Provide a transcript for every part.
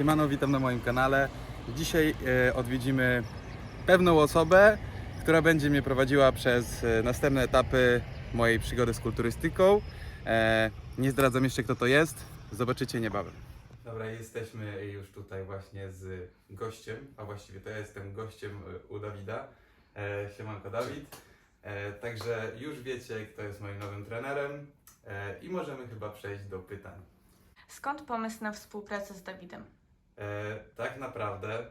Siemano, witam na moim kanale. Dzisiaj e, odwiedzimy pewną osobę, która będzie mnie prowadziła przez e, następne etapy mojej przygody z kulturystyką. E, nie zdradzam jeszcze kto to jest, zobaczycie niebawem. Dobra, jesteśmy już tutaj właśnie z gościem, a właściwie to ja jestem gościem u Dawida. Siemanko Dawid. Także już wiecie kto jest moim nowym trenerem i możemy chyba przejść do pytań. Skąd pomysł na współpracę z Dawidem? E, tak naprawdę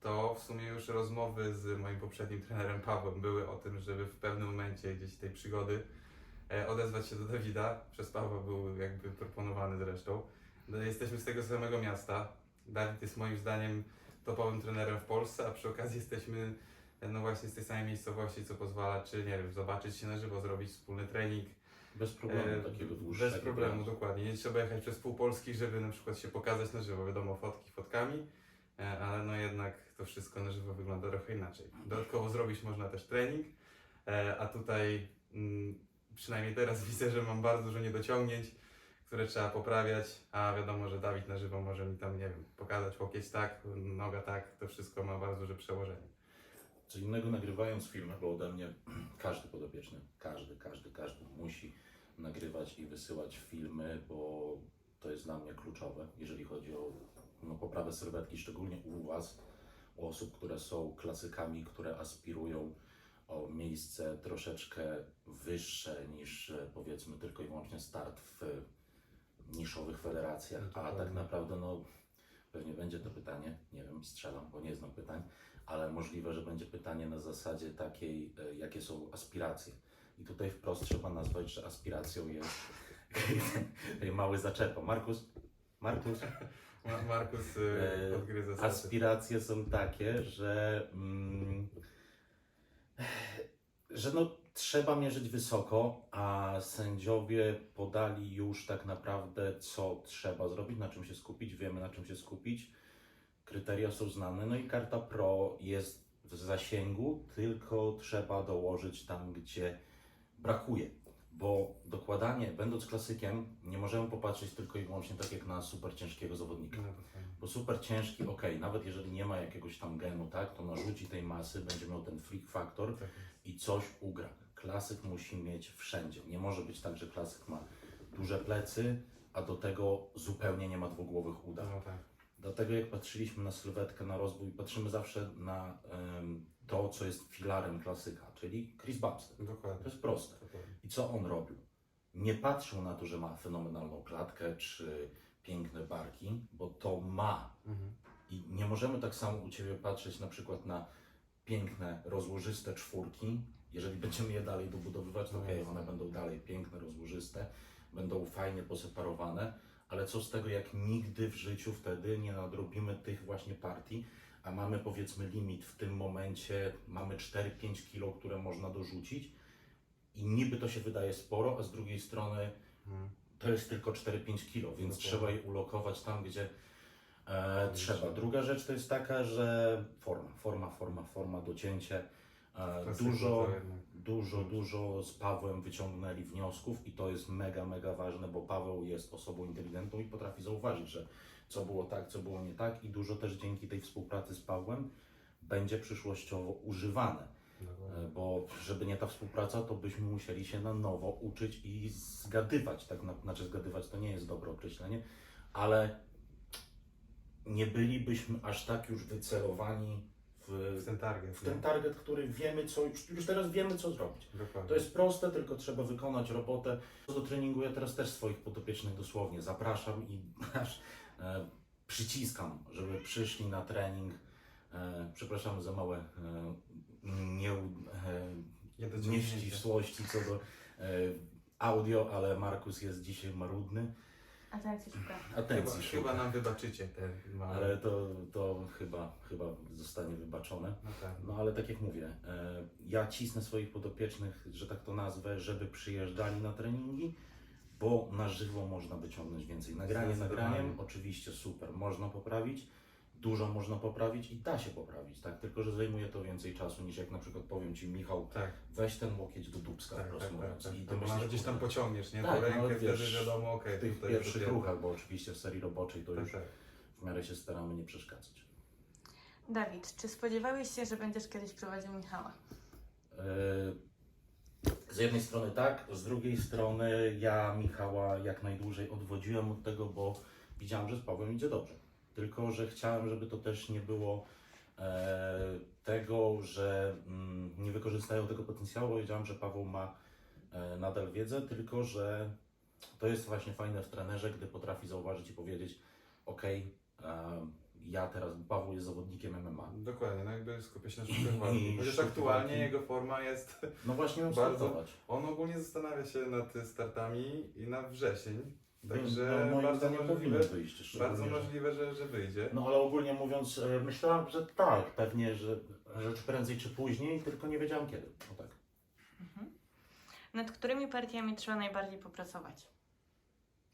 to w sumie już rozmowy z moim poprzednim trenerem Pawłem były o tym, żeby w pewnym momencie gdzieś tej przygody e, odezwać się do Dawida. Przez Pawła był jakby proponowany zresztą. No, jesteśmy z tego samego miasta. Dawid jest moim zdaniem topowym trenerem w Polsce, a przy okazji jesteśmy no właśnie z tej samej miejscowości, co pozwala, czy nie wiem, zobaczyć się na żywo, zrobić wspólny trening. Bez problemu E, takiego dłuższego. Bez problemu, planu. dokładnie. Nie trzeba jechać przez pół Polski, żeby na przykład się pokazać na żywo. Wiadomo, fotki fotkami, e, ale no jednak to wszystko na żywo wygląda trochę inaczej. Dodatkowo zrobić można też trening, e, a tutaj mm, przynajmniej teraz widzę, że mam bardzo dużo niedociągnięć, które trzeba poprawiać, a wiadomo, że Dawid na żywo może mi tam, nie wiem, pokazać łokieć tak, noga tak, to wszystko ma bardzo duże przełożenie. Co innego nagrywając filmy, bo ode mnie każdy podopieczny, każdy, każdy, każdy musi nagrywać i wysyłać filmy, bo to jest dla mnie kluczowe, jeżeli chodzi o no, poprawę sylwetki, szczególnie u Was, u osób, które są klasykami, które aspirują o miejsce troszeczkę wyższe niż e, powiedzmy tylko i wyłącznie start w niszowych federacjach, a Dokładnie. tak naprawdę no pewnie będzie to pytanie, nie wiem, strzelam, bo nie znam pytań, ale możliwe, że będzie pytanie na zasadzie takiej, e, jakie są aspiracje. I tutaj wprost trzeba nazwać, że aspiracją jest mały zaczepa. Markus, Markus, Ma- Markus E, y, odgryza zasady. aspiracje są takie, że, mm, że no, trzeba mierzyć wysoko, a sędziowie podali już tak naprawdę, co trzeba zrobić, na czym się skupić, wiemy na czym się skupić. Kryteria są znane, no i karta pro jest w zasięgu, tylko trzeba dołożyć tam, gdzie brakuje. Bo dokładanie, będąc klasykiem, nie możemy popatrzeć tylko i wyłącznie tak jak na super ciężkiego zawodnika. No. Bo super ciężki, ok, nawet jeżeli nie ma jakiegoś tam genu, tak, to narzuci tej masy, będzie miał ten freak factor Tak. i coś ugra. Klasyk musi mieć wszędzie. Nie może być tak, że klasyk ma duże plecy, a do tego zupełnie nie ma dwugłowych udań. No tak. Dlatego jak patrzyliśmy na sylwetkę, na rozwój, patrzymy zawsze na to, co jest filarem klasyka, czyli Chris Bumstead. To Dokładnie. jest proste. Dokładnie. I co on robił? Nie patrzył na to, że ma fenomenalną klatkę czy piękne barki, bo to ma. Mhm. I nie możemy tak samo u Ciebie patrzeć na przykład na piękne, rozłożyste czwórki. Jeżeli będziemy je dalej dobudowywać, to No okej, one będą dalej piękne, rozłożyste, będą fajnie poseparowane, ale co z tego, jak nigdy w życiu wtedy nie nadrobimy tych właśnie partii, a mamy powiedzmy limit w tym momencie, mamy 4-5 kilo, które można dorzucić i niby to się wydaje sporo, a z drugiej strony Mhm. to jest tylko 4-5 kilo, więc Dokładnie. trzeba je ulokować tam, gdzie e, trzeba. Druga rzecz to jest taka, że forma, forma, forma, forma, docięcie. E, dużo, dużo, dużo z Pawłem wyciągnęli wniosków i to jest mega, mega ważne, bo Paweł jest osobą inteligentną i potrafi zauważyć, że co było tak, co było nie tak i dużo też dzięki tej współpracy z Pawłem będzie przyszłościowo używane. E, Bo żeby nie ta współpraca, to byśmy musieli się na nowo uczyć i zgadywać. Tak na, znaczy zgadywać to nie jest dobre określenie, ale nie bylibyśmy aż tak już wycelowani W w, ten target. w ten target, który wiemy co, już, już teraz wiemy co zrobić. Dokładnie. To jest proste, tylko trzeba wykonać robotę. Do treningu, ja teraz też swoich podopiecznych dosłownie zapraszam i aż przyciskam, żeby przyszli na trening. E, przepraszam za małe e, nie, e, nieścisłości co do e, audio, ale Markus jest dzisiaj marudny. Atencji szuka. Chyba, Atencji chyba szuka. nam wybaczycie te małe. Ale to, to chyba, chyba zostanie wybaczone. No ale tak jak mówię, e, ja cisnę swoich podopiecznych, że tak to nazwę, żeby przyjeżdżali na treningi, bo na żywo można wyciągnąć więcej. Nagranie nagraniem, oczywiście super, można poprawić, dużo można poprawić i da się poprawić, tak? Tylko, że zajmuje to więcej czasu niż jak na przykład powiem Ci, Michał, Tak, weź ten łokieć do dubska, tak, tak, prosto tak, mówiąc. tak. I ty tak. myślisz, Może gdzieś tam pociągniesz, nie? Tak, Tą no, rękę, ale wtedy wiesz, wiadomo, okej, w tych tutaj pierwszych ruchach, bo oczywiście w serii roboczej to Tak, już tak. w w miarę się staramy nie przeszkadzać. Dawid, czy spodziewałeś się, że będziesz kiedyś prowadził Michała? E, Z jednej strony tak, z drugiej strony ja Michała jak najdłużej odwodziłem od tego, bo widziałem, że z Pawłem idzie dobrze. Tylko, że chciałem, żeby to też nie było e, tego, że mm, nie wykorzystają tego potencjału, wiedziałem, że Paweł ma e, nadal wiedzę, tylko, że to jest właśnie fajne w trenerze, gdy potrafi zauważyć i powiedzieć, ok, ja teraz, Paweł jest zawodnikiem MMA. Dokładnie, no jakby skupia się na walki. Chociaż sztuki aktualnie walki. jego forma jest... No właśnie ją Bardzo. startować. On ogólnie zastanawia się nad startami i na wrzesień. Także no, moim bardzo zdaniem możliwe, powinien wyjść. bardzo możliwe że, że wyjdzie. No ale ogólnie mówiąc, e, myślałem, że tak, pewnie, że, czy prędzej, czy później, tylko nie wiedziałem kiedy. No tak. Nad którymi partiami trzeba najbardziej popracować?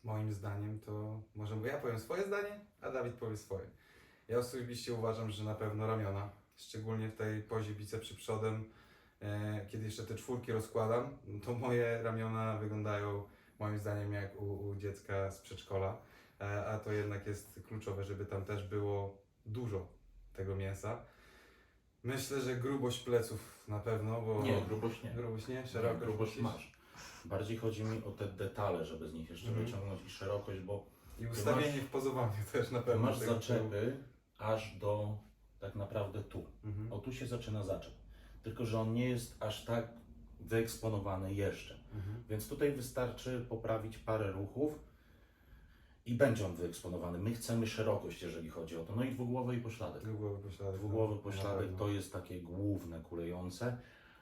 Moim zdaniem to może ja powiem swoje zdanie, a Dawid powie swoje. Ja osobiście uważam, że na pewno ramiona, szczególnie w tej pozie bicepsy przodem, e, kiedy jeszcze te czwórki rozkładam, to moje ramiona wyglądają moim zdaniem jak u, u dziecka z przedszkola, e, a to jednak jest kluczowe, żeby tam też było dużo tego mięsa. Myślę, że grubość pleców na pewno, bo... Nie, grubość nie. Grubość nie? Szerokość grubość myślisz? masz. Bardziej chodzi mi o te detale, żeby z nich jeszcze Mhm. wyciągnąć i szerokość, bo I ustawienie masz- w pozowaniu też na pewno. masz zaczepy aż do tak naprawdę tu. Mhm. O tu się zaczyna zaczep. Tylko, że on nie jest aż tak wyeksponowany jeszcze. Mhm. Więc tutaj wystarczy poprawić parę ruchów i będzie on wyeksponowany. My chcemy szerokość, jeżeli chodzi o to. No i dwugłowy i pośladek. Dwugłowy pośladek. Dwugłowy no, pośladek to jest takie główne kulejące,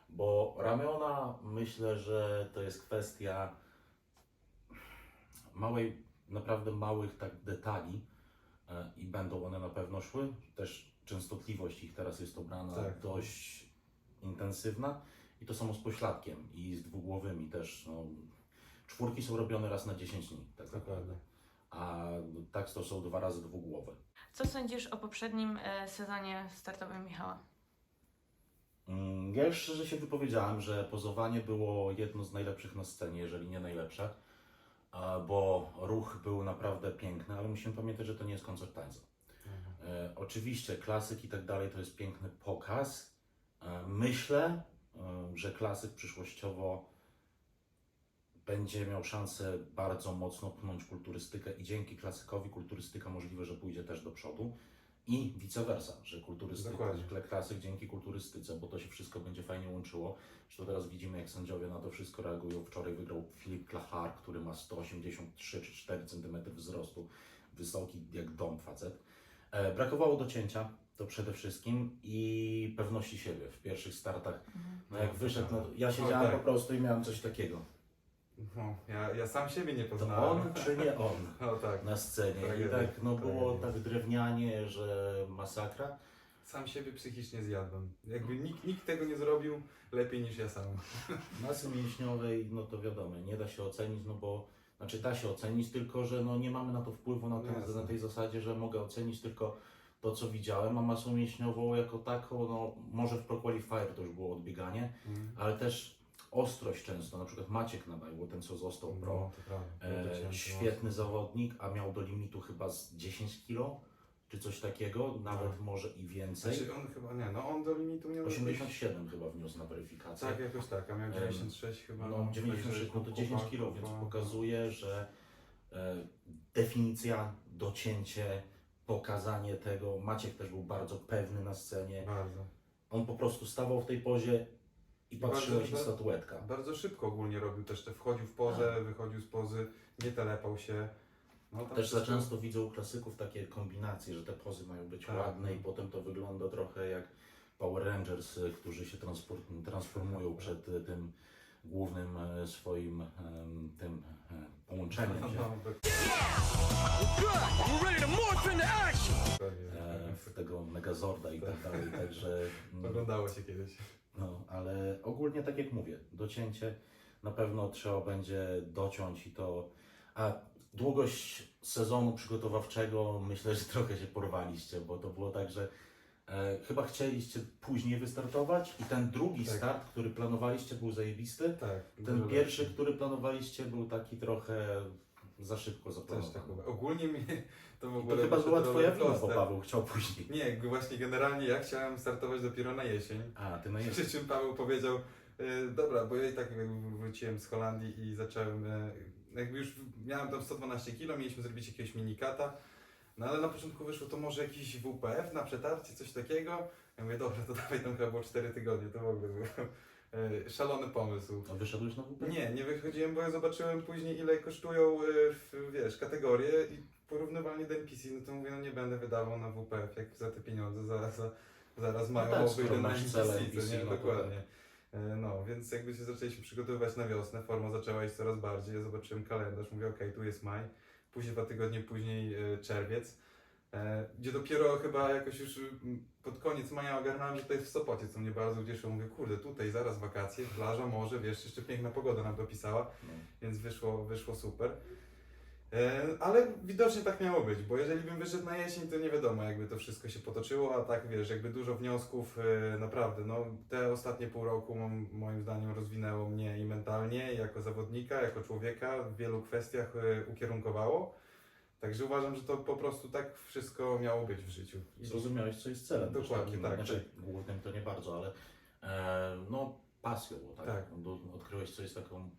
bo ramiona myślę, że to jest kwestia małej, naprawdę małych tak detali i będą one na pewno szły. Też częstotliwość ich teraz jest obrana Tak. dość intensywna i to samo z pośladkiem i z dwugłowymi też. No, czwórki są robione raz na 10 dni, tak naprawdę. Dokładnie. A tak to są dwa razy dwugłowe. Co sądzisz o poprzednim e, sezonie startowym Michała? Mm, Ja już szczerze się wypowiedziałem, że pozowanie było jedno z najlepszych na scenie, jeżeli nie najlepsze, bo ruch był naprawdę piękny, ale musimy pamiętać, że to nie jest koncert tańca. Mhm. E, oczywiście klasyk i tak dalej to jest piękny pokaz. E, myślę, e, że klasyk przyszłościowo będzie miał szansę bardzo mocno pchnąć kulturystykę i dzięki klasykowi kulturystyka możliwe, że pójdzie też do przodu i vice versa, że kulturystyka, Dokładnie. klasyk dzięki kulturystyce, bo to się wszystko będzie fajnie łączyło. Zresztą teraz widzimy, jak sędziowie na to wszystko reagują. Wczoraj wygrał Filip Klachar, który ma 183 czy 4 cm wzrostu, wysoki jak dom facet. E, brakowało docięcia, to przede wszystkim i pewności siebie w pierwszych startach. No jak wyszedł, no, ja O, siedziałem tak. po prostu i miałem coś takiego. No, ja, ja sam siebie nie To poznałem. on czy nie on O tak. na scenie. I Tragedia, tak no było tragedia. tak drewnianie, że masakra. Sam siebie psychicznie zjadłem. Jakby nikt, nikt tego nie zrobił lepiej niż ja sam. Masy mięśniowej, no to wiadomo, nie da się ocenić, no bo znaczy da się ocenić, tylko że no nie mamy na to wpływu na, No to, jasne. na tej zasadzie, że mogę ocenić tylko to, co widziałem, a masą mięśniową jako taką, no może w Pro Qualifier to już było odbieganie, Mhm. ale też ostrość często, na przykład Maciek Nabajło, ten co został pro, No, to prawda. e, świetny zawodnik, a miał do limitu chyba z 10 kg, czy coś takiego, nawet Tak. może i więcej. Znaczy on chyba, nie, no on do limitu miał... 87 chyba wniósł na weryfikację. Tak, jakoś tak, a miał Em, 96 chyba. No 96, no to 10 chłopak- kg, więc pokazuje, że e, definicja, docięcie, pokazanie tego. Maciek też był bardzo pewny na scenie. Bardzo. On po prostu stawał w tej pozie i patrzyłeś bardzo- statuetka. Bardzo szybko ogólnie robił też te, wchodził w pozę, wychodził z pozy, nie telepał się. No, Tak. Też za często widzę u klasyków takie kombinacje, że te pozy mają być Tak. ładne i potem to wygląda trochę jak Power Rangers, y, którzy się transformują przed y, tym głównym e, swoim tym e, połączeniem się. No, e, w tego Megazorda i tak dalej, także mm, Oglądało się kiedyś. No, ale ogólnie tak jak mówię, docięcie na pewno trzeba będzie dociąć i to, a długość sezonu przygotowawczego myślę, że trochę się porwaliście, bo to było tak, że e, chyba chcieliście później wystartować i ten drugi Tak. start, który planowaliście był zajebisty, Tak. ten pierwszy, lepszy. który planowaliście był taki trochę za szybko Też tak uważam. Ogólnie mnie to w I ogóle to chyba wyszedł była twoja roller wina, bo coaster. Paweł chciał później. Nie, właśnie generalnie ja chciałem startować dopiero na jesień. A, ty no. Przy czym Paweł powiedział, e, dobra, bo ja i tak jakby wróciłem z Holandii i zacząłem, e, jakby już miałem tam 112 kg, mieliśmy zrobić jakiegoś minikata, no ale na początku wyszło to może jakiś WPF na przetarcie, coś takiego. Ja mówię, dobra, to dawaj tam chyba było 4 tygodnie, to w ogóle był e, szalony pomysł. A wyszedłeś na WP? Nie, nie wychodziłem, bo ja zobaczyłem później ile kosztują, e, wiesz, kategorie i porównywalnie do NPC, no to mówię, no nie będę wydawał na WPF, jak za te pieniądze za, za, zaraz mają, tak, no skoro wyjdę na NPC, NPC, nie? no Dokładnie. E, No, więc jakby się zaczęliśmy przygotowywać na wiosnę, forma zaczęła iść coraz bardziej, ja zobaczyłem kalendarz, mówię, okej, tu jest maj, później dwa tygodnie później e, czerwiec, e, gdzie dopiero chyba jakoś już mm, pod koniec maja ogarnąłem, że to jest w Sopocie, co mnie bardzo ucieszyło, mówię, kurde, tutaj zaraz wakacje, plaża, morze, wiesz, jeszcze piękna pogoda nam dopisała, No. więc wyszło, wyszło super. E, ale widocznie tak miało być, bo jeżeli bym wyszedł na jesień, to nie wiadomo, jakby to wszystko się potoczyło, a tak wiesz, jakby dużo wniosków, e, naprawdę, no te ostatnie pół roku moim zdaniem rozwinęło mnie i mentalnie, i jako zawodnika, jako człowieka, w wielu kwestiach e, ukierunkowało. Także uważam, że to po prostu tak wszystko miało być w życiu. I Zrozumiałeś, co jest celem. Dokładnie, takim, tak, Znaczy, głównym to nie bardzo, ale e, no pasją, bo tak? Tak. Odkryłeś, co jest taką...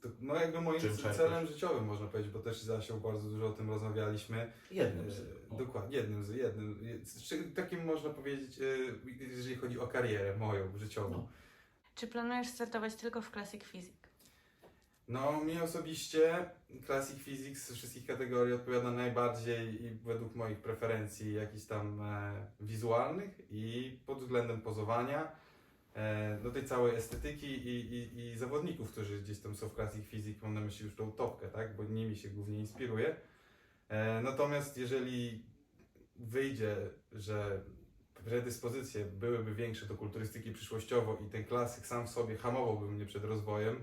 to, no jakby moim Czym celem życiowym można powiedzieć, bo też z Asią bardzo dużo o tym rozmawialiśmy. Jednym z... E, o. Dokładnie, jednym z, jednym, z- czy takim można powiedzieć, e, jeżeli chodzi o karierę moją, życiową. No. Czy planujesz startować tylko w Classic Physics? No, mi osobiście Classic Physics z wszystkich kategorii odpowiada najbardziej i według moich preferencji jakichś tam e, wizualnych i pod względem pozowania, e, do tej całej estetyki i, i, i zawodników, którzy gdzieś tam są w Classic Physics, mam na myśli już tą topkę, tak, bo nimi się głównie inspiruję. E, natomiast jeżeli wyjdzie, że predyspozycje byłyby większe do kulturystyki przyszłościowo i ten klasyk sam w sobie hamowałby mnie przed rozwojem,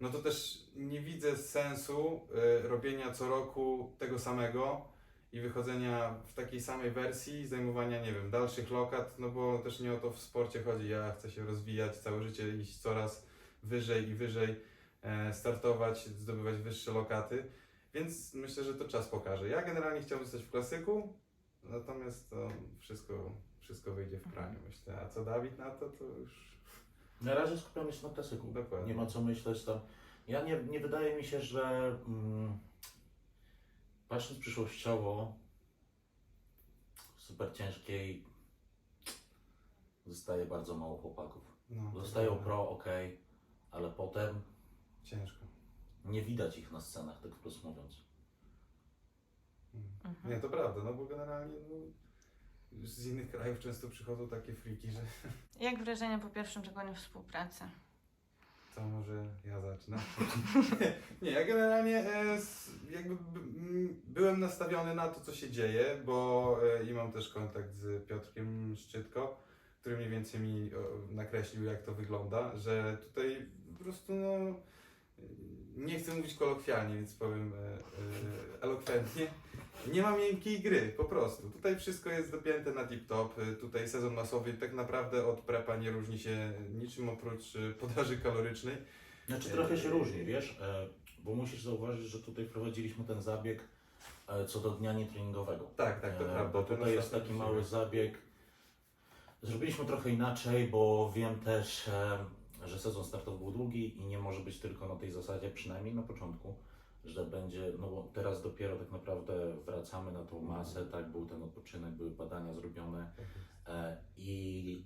no to też nie widzę sensu e, robienia co roku tego samego i wychodzenia w takiej samej wersji, zajmowania, nie wiem, dalszych lokat, no bo też nie o to w sporcie chodzi. Ja chcę się rozwijać, całe życie iść coraz wyżej i wyżej, e, startować, zdobywać wyższe lokaty, więc myślę, że to czas pokaże. Ja generalnie chciałbym zostać w klasyku, natomiast to wszystko, wszystko wyjdzie w praniu, myślę. A co Dawid na to, to już... Na razie skupiamy się na klasyku. Dokładnie. Nie ma co myśleć tam. Ja nie, nie wydaje mi się, że mm, patrząc przyszłościowo w super ciężkiej zostaje bardzo mało chłopaków. No, to Zostają prawda. pro, ok, ale potem Ciężko. nie widać ich na scenach, tak wprost mówiąc. Mhm. Nie, to prawda, no bo generalnie no, z innych krajów często przychodzą takie friki, że Jak wrażenia po pierwszym tygodniu współpracy? to może ja zacznę. nie, ja generalnie e, s- jakby b- m, byłem nastawiony na to, co się dzieje, bo e, i mam też kontakt z Piotrkiem Szczytko, który mniej więcej mi o, nakreślił, jak to wygląda, że tutaj po prostu no, nie chcę mówić kolokwialnie, więc powiem e, e, elokwentnie. Nie ma miękkiej gry, po prostu. Tutaj wszystko jest dopięte na tip-top. E, Tutaj sezon masowy tak naprawdę od prepa nie różni się niczym oprócz e, podaży kalorycznej. Znaczy trochę się różni, wiesz, e, bo musisz zauważyć, że tutaj wprowadziliśmy ten zabieg e, co do dnia nietreningowego. Tak, tak, to E, prawda. Bo tutaj jest taki mały zabieg. Zrobiliśmy trochę inaczej, bo wiem też, e, że sezon startowy był długi i nie może być tylko na tej zasadzie, przynajmniej na początku, że będzie, no bo teraz dopiero tak naprawdę wracamy na tą masę, tak, był ten odpoczynek, były badania zrobione e, i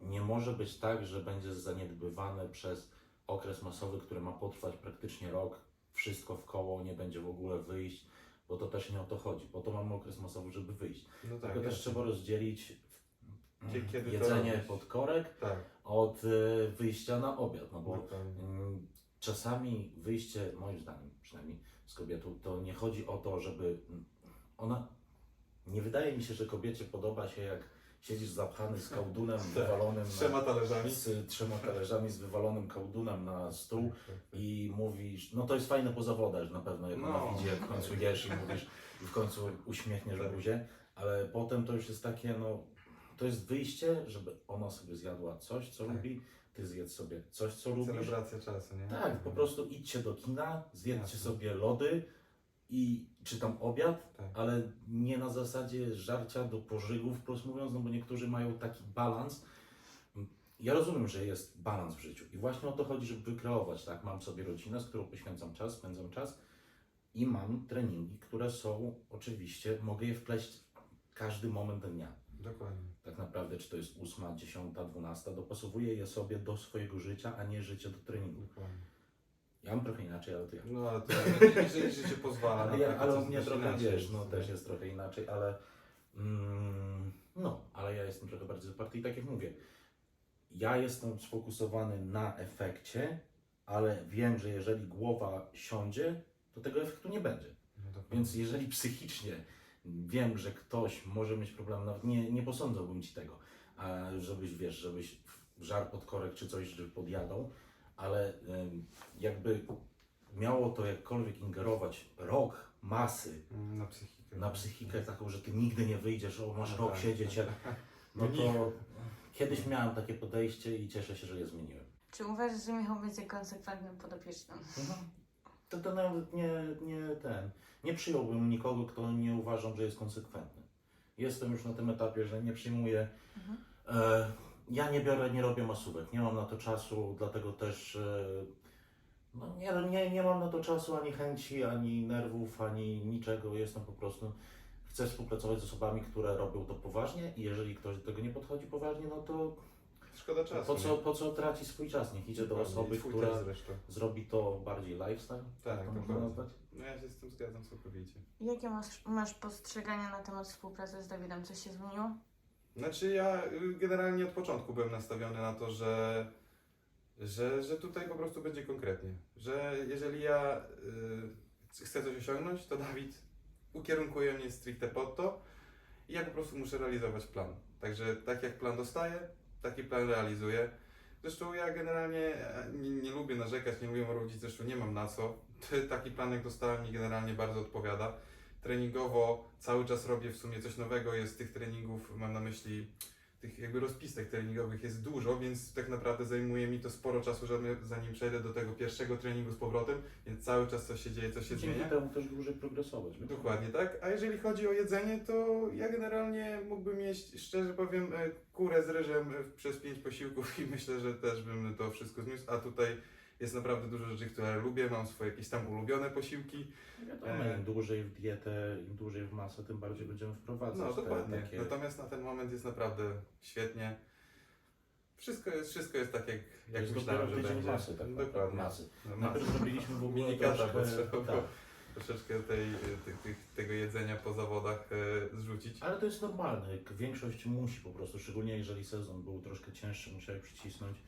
nie może być tak, że będzie zaniedbywane przez okres masowy, który ma potrwać praktycznie rok, wszystko w koło, nie będzie w ogóle wyjść, bo to też nie o to chodzi. Po to mamy okres masowy, żeby wyjść. No tak, Tylko też trzeba rozdzielić Kie- kiedy jedzenie pod korek Tak, od y, wyjścia na obiad, no bo dokładnie. mm, czasami wyjście, moim zdaniem przynajmniej z kobietą, to nie chodzi o to, żeby ona, nie wydaje mi się, że kobiecie podoba się jak siedzisz zapchany z kołdunem wywalonym Z trzema talerzami. z trzema talerzami z wywalonym kołdunem na stół Tak, tak. i mówisz, no to jest fajne po zawodach na pewno, jak No. ona widzi, jak w końcu jesz i mówisz i w końcu uśmiechniesz Tak. buzię, ale potem to już jest takie, no to jest wyjście, żeby ona sobie zjadła coś, co Tak. lubi, ty zjedz sobie coś, co lubisz. Celebracja czasu, nie? Tak, po prostu idźcie do kina, zjedzcie Jasne. sobie lody i czy tam obiad, Tak. ale nie na zasadzie żarcia do pożygów, wprost mówiąc, no bo niektórzy mają taki balans. Ja rozumiem, że jest balans w życiu i właśnie o to chodzi, żeby wykreować, tak? Mam sobie rodzinę, z którą poświęcam czas, spędzam czas i mam treningi, które są oczywiście, mogę je wpleść w każdy moment dnia. Dokładnie. Tak naprawdę, czy to jest 8, 10, 12, dopasowuję je sobie do swojego życia, a nie życie do treningu. Dokładnie. Ja mam trochę inaczej, ale to ja. No ale to jeżeli życie pozwala. Ale, ja, ale u mnie trochę inaczej wiesz, no też jest trochę inaczej, ale mm, no, ale ja jestem trochę bardziej zaparty i tak jak mówię, ja jestem sfokusowany na efekcie, ale wiem, że jeżeli głowa siądzie, to tego efektu nie będzie. No. Więc jeżeli psychicznie wiem, że ktoś może mieć problem, nawet nie, nie posądzałbym ci tego, żebyś wiesz, żebyś żar pod korek czy coś żeby podjadał, ale jakby miało to jakkolwiek ingerować rok masy Mm, Na psychikę. na psychikę taką, że ty nigdy nie wyjdziesz, o masz No rok tak, siedzieć, tak. jak, no to kiedyś miałem takie podejście i cieszę się, że je zmieniłem. Czy uważasz, że Michał będzie konsekwentnym podopiecznym? No, to, to nawet nie, nie ten. Nie przyjąłbym nikogo, kto nie uważam, że jest konsekwentny. Jestem już na tym etapie, że nie przyjmuję. Mhm. E, ja nie biorę, nie robię masówek, nie mam na to czasu, dlatego też e, no nie, nie, nie mam na to czasu ani chęci, ani nerwów, ani niczego. Jestem po prostu. Chcę współpracować z osobami, które robią to poważnie i jeżeli ktoś do tego nie podchodzi poważnie, no to Szkoda czasu. po co, nie? po co traci swój czas? Niech idzie do Dokładnie. osoby, I twój która też zresztą. zrobi to bardziej lifestyle. Tak, to można dokładnie. nazwać. No ja się z tym zgadzam całkowicie. Jakie masz, masz postrzegania na temat współpracy z Dawidem? Coś się zmieniło? Znaczy ja y, generalnie od początku byłem nastawiony na to, że, że, że tutaj po prostu będzie konkretnie. Że jeżeli ja y, chcę coś osiągnąć, to Dawid ukierunkuje mnie stricte pod to i ja po prostu muszę realizować plan. Także tak jak plan dostaję, taki plan realizuję. Zresztą ja generalnie e, nie, nie lubię narzekać, nie lubię robić, zresztą nie mam na co. Taki plan jak dostałem mi generalnie bardzo odpowiada. Treningowo cały czas robię w sumie coś nowego, jest tych treningów, mam na myśli tych jakby rozpisek treningowych jest dużo, więc tak naprawdę zajmuje mi to sporo czasu, żeby, zanim przejdę do tego pierwszego treningu z powrotem, więc cały czas coś się dzieje, coś się Dzięki zmienia. temu też dłużej progresować. Dokładnie tak. A jeżeli chodzi o jedzenie, to ja generalnie mógłbym jeść, szczerze powiem, e, kurę z ryżem e, przez pięć posiłków i myślę, że też bym to wszystko zniósł. A tutaj jest naprawdę dużo rzeczy, które lubię. Mam swoje jakieś tam ulubione posiłki. Wiadomo, E. im dłużej w dietę, im dłużej w masę, tym bardziej będziemy wprowadzać No te dokładnie. takie... Natomiast na ten moment jest naprawdę świetnie. Wszystko jest, wszystko jest tak, jak, To jak jest myślałem, dopiero że tydzień będzie. masy, tak Dokładnie. masy. No, Najpierw zrobiliśmy w ogóle Minikata, troszkę, tak. troszeczkę tej, tych, tych, tego jedzenia po zawodach e, zrzucić. Ale to jest normalne, większość musi po prostu, szczególnie jeżeli sezon był troszkę cięższy, musiałeś przycisnąć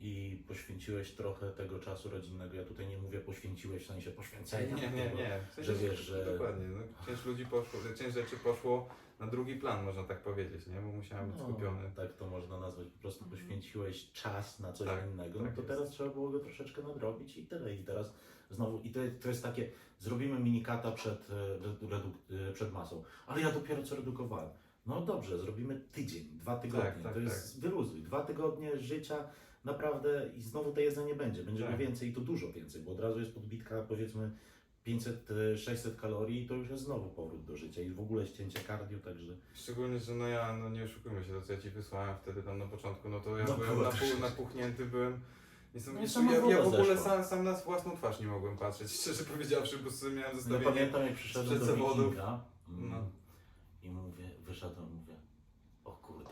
i poświęciłeś trochę tego czasu rodzinnego. Ja tutaj nie mówię poświęciłeś w sensie poświęcenia. Nie, nie, tylko- nie. W sensie, że wiesz, że- Dokładnie. No, część ludzi poszło, część rzeczy poszło na drugi plan, można tak powiedzieć, nie? Bo musiałem być No, skupiony. tak to można nazwać, po prostu Mhm. poświęciłeś czas na coś Tak, innego, tak no to jest. teraz trzeba było go troszeczkę nadrobić i tyle. I teraz znowu, i to, to jest takie, zrobimy minikata przed, e, redu, redu- e, przed masą, ale ja dopiero co redukowałem. No dobrze, zrobimy tydzień, dwa tygodnie, Tak, tak, to jest wyluzuj, dwa tygodnie życia naprawdę i znowu to jedzenie będzie, będziemy Tak. więcej i to dużo więcej, bo od razu jest podbitka powiedzmy 500-600 kalorii i to już jest znowu powrót do życia i w ogóle ścięcie cardio, także Szczególnie, że no ja, no nie oszukujmy się, to co ja Ci wysłałem wtedy tam na początku, no to ja No byłem było na troszeczkę. pół, napuchnięty byłem. Jestem, No, ja, ja w ogóle sam, sam na własną twarz nie mogłem patrzeć, szczerze powiedziawszy, bo miałem No zestawienie. pamiętam jak przyszedłem do zawodów. Wikinga mm, No. i mówię, wyszedłem, mówię, o kurde.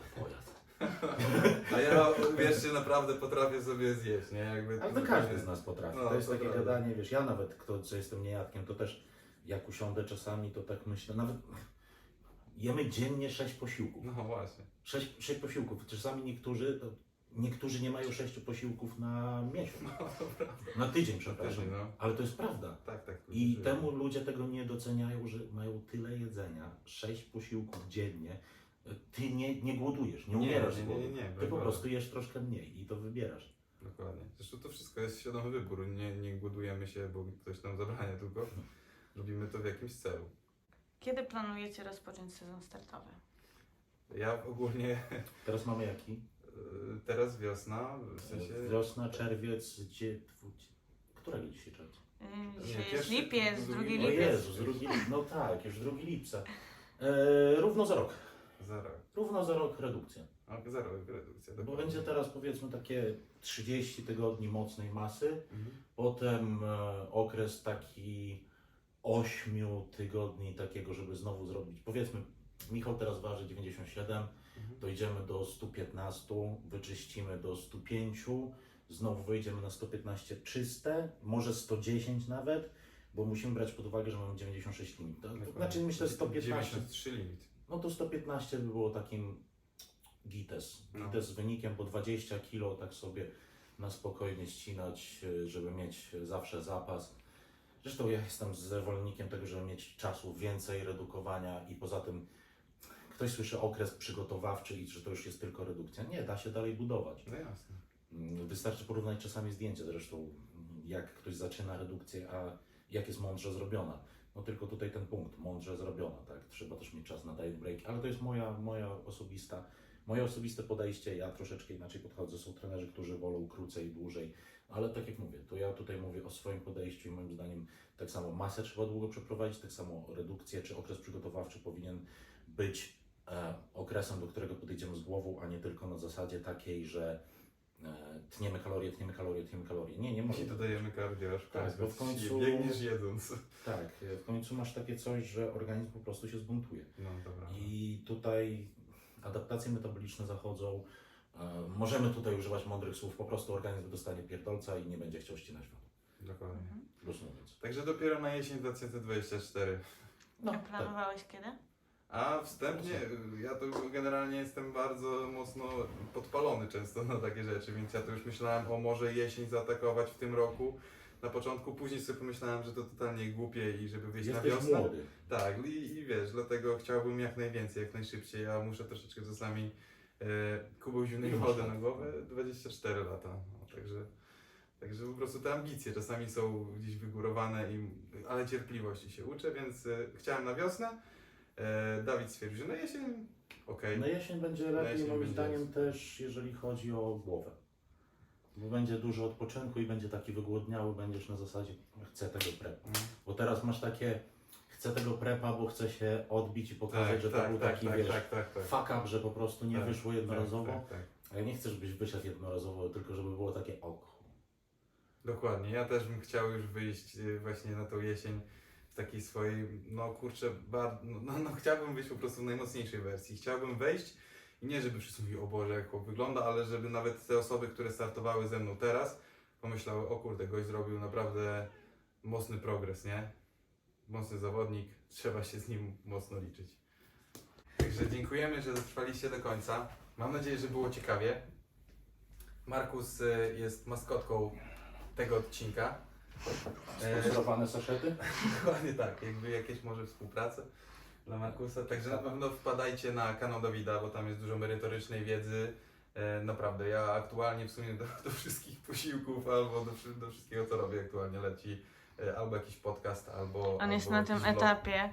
A ja, wierzcie, naprawdę potrafię sobie zjeść, nie? Jakby, Ale to każdy z nas potrafi. No, to jest to takie prawda. gadanie, wiesz, ja nawet, kto, co jestem niejadkiem, to też jak usiądę czasami, to tak myślę, nawet jemy dziennie sześć posiłków. No właśnie. Sześć, sześć posiłków. Czasami niektórzy, to, niektórzy nie mają sześciu posiłków na miesiąc. No. Na tydzień, przepraszam. tydzień, no. Ale to jest prawda. Tak, tak. I temu ludzie tego nie doceniają, że mają tyle jedzenia, sześć posiłków dziennie. Ty nie, nie głodujesz, nie Nie, umierasz nie, nie, głodu. nie, nie, Ty broń po prostu jesz troszkę mniej i to wybierasz. Dokładnie. Zresztą to wszystko jest świadomy wybór. Nie, nie głodujemy się, bo ktoś nam zabrania, tylko robimy to w jakimś celu. Kiedy planujecie rozpocząć sezon startowy? Ja ogólnie Teraz mamy jaki? y, teraz wiosna, w sensie... Wiosna, czerwiec, gdzie... Którego dzisiaj? Yy, Nie, Dzisiaj jest pierwszy- lipiec, drugi- drugi O lipiec. Jezus, drugi lipca. No tak, już drugi lipca. E, równo za rok. Za rok. Równo za rok redukcja. A, za rok redukcja. Bo będzie teraz powiedzmy takie 30 tygodni mocnej masy, Mhm. potem e, okres taki 8 tygodni takiego, żeby znowu zrobić. Powiedzmy, Michał teraz waży 97, Mhm. dojdziemy do 115, wyczyścimy do 105, znowu wyjdziemy na 115 czyste, może 110 nawet, bo musimy brać pod uwagę, że mamy 96 limit. To, znaczy myślę 115. 93 limit. No to 115 by było takim gites. No. Gites z wynikiem, bo 20 kg tak sobie na spokojnie ścinać, y, żeby mieć zawsze zapas. Zresztą ja jestem zwolennikiem tego, żeby mieć czasu więcej redukowania i poza tym ktoś słyszy okres przygotowawczy i że to już jest tylko redukcja. Nie, da się dalej budować. No jasne. Mm, Wystarczy porównać czasami zdjęcie zresztą, mm, jak ktoś zaczyna redukcję, a jak jest mądrze zrobiona. No tylko tutaj ten punkt, mądrze zrobiona, tak? Trzeba też mieć czas na diet break, ale to jest moja, moja osobista, moje osobiste podejście, ja troszeczkę inaczej podchodzę. Są trenerzy, którzy wolą krócej, dłużej, ale tak jak mówię, to ja tutaj mówię o swoim podejściu i moim zdaniem tak samo masę trzeba długo przeprowadzić, tak samo redukcję czy okres przygotowawczy powinien być e, okresem, do którego podejdziemy z głową, a nie tylko na zasadzie takiej, że tniemy kalorie, tniemy kalorie, tniemy kalorie. Nie, nie może. I dodajemy cardio, aż Tak, bo w końcu- biegniesz jedząc. Tak, e, w końcu masz takie coś, że organizm po prostu się zbuntuje. No dobra. I tutaj adaptacje metaboliczne zachodzą. E, możemy tutaj używać mądrych słów, po prostu organizm dostanie pierdolca i nie będzie chciał ścinać wody. Dokładnie. Plus mówiąc. Także dopiero na jesień 2024. No, A tak. planowałeś kiedy? A wstępnie, y, ja to generalnie jestem bardzo mocno podpalony często na takie rzeczy, więc ja to już myślałem o może jesień zaatakować w tym roku. Na początku, później sobie pomyślałem, że to totalnie głupie i żeby wyjść na Jesteś wiosnę. młody. Tak, i, i wiesz, dlatego chciałbym jak najwięcej, jak najszybciej, a muszę troszeczkę czasami e, kubą zimnej wody na głowę. 24 lata, no, także, także po prostu te ambicje czasami są gdzieś wygórowane, i, ale cierpliwości się uczę, więc e, chciałem na wiosnę. E, Dawid stwierdził, że na jesień, okej. Na jesień będzie lepiej, jesień moim będzie zdaniem, też jeżeli chodzi o głowę. Bo będzie dużo odpoczynku i będzie taki wygłodniały, będziesz na zasadzie chcę tego prepa. Mm. Bo teraz masz takie chcę tego prepa, bo chcę się odbić i pokazać, Tak, że to tak, był tak, taki, tak, wiesz, tak, tak, tak. fuck up, że po prostu nie Tak, wyszło jednorazowo. Tak, tak, tak. A ja nie chcę, żebyś wyszedł jednorazowo, tylko żeby było takie oko. Dokładnie, ja też bym chciał już wyjść y, właśnie na tą jesień takiej swojej, no kurczę, bar, no, no, no chciałbym wyjść po prostu w najmocniejszej wersji. Chciałbym wejść i nie żeby wszyscy mówili, o Boże, jak chłop wygląda, ale żeby nawet te osoby, które startowały ze mną teraz, pomyślały, o kurde, gość zrobił naprawdę mocny progres, nie? Mocny zawodnik, trzeba się z nim mocno liczyć. Także dziękujemy, że dotrwaliście do końca. Mam nadzieję, że było ciekawie. Markus y, jest maskotką tego odcinka. E, Sponsorowane saszety? Dokładnie tak, jakby jakieś może współpraca dla Markusa. Także na pewno wpadajcie na kanał Dawida, bo tam jest dużo merytorycznej wiedzy. E, naprawdę, ja aktualnie w sumie do, do wszystkich posiłków albo do, do wszystkiego co robię aktualnie leci albo jakiś podcast, albo. On jest albo na tym vlog. etapie,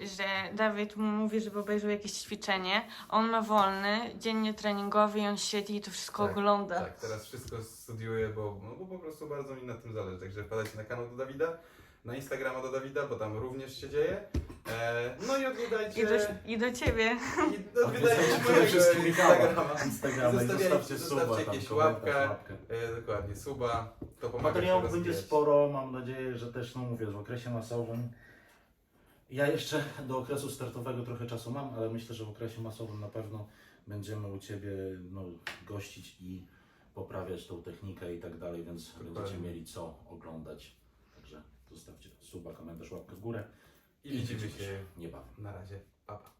że Dawid mu mówi, żeby obejrzał jakieś ćwiczenie. On ma wolny, dziennie treningowy i on siedzi i to wszystko Tak, ogląda. Tak, teraz wszystko studiuję, bo, no, bo po prostu bardzo mi na tym zależy. Także wpadajcie na kanał do Dawida, na Instagrama do Dawida, bo tam również się dzieje. E, no i odwiedzajcie. I do, I do ciebie. I odwiedzajcie mojego. Instagrama. Instagrama i zostawcie suba, zostawcie tam, jakieś łapkę. łapkę. E, dokładnie, suba, to pomaga Materiałów będzie rozwijać. sporo, mam nadzieję, że też, no mówię, w okresie masowym. Ja jeszcze do okresu startowego trochę czasu mam, ale myślę, że w okresie masowym na pewno będziemy u Ciebie no, gościć i poprawiać tą technikę i tak dalej, więc Dokładnie. będziecie mieli co oglądać. Zostawcie suba, komentarz, łapkę w górę I widzimy się niebawem. na razie. Pa, pa.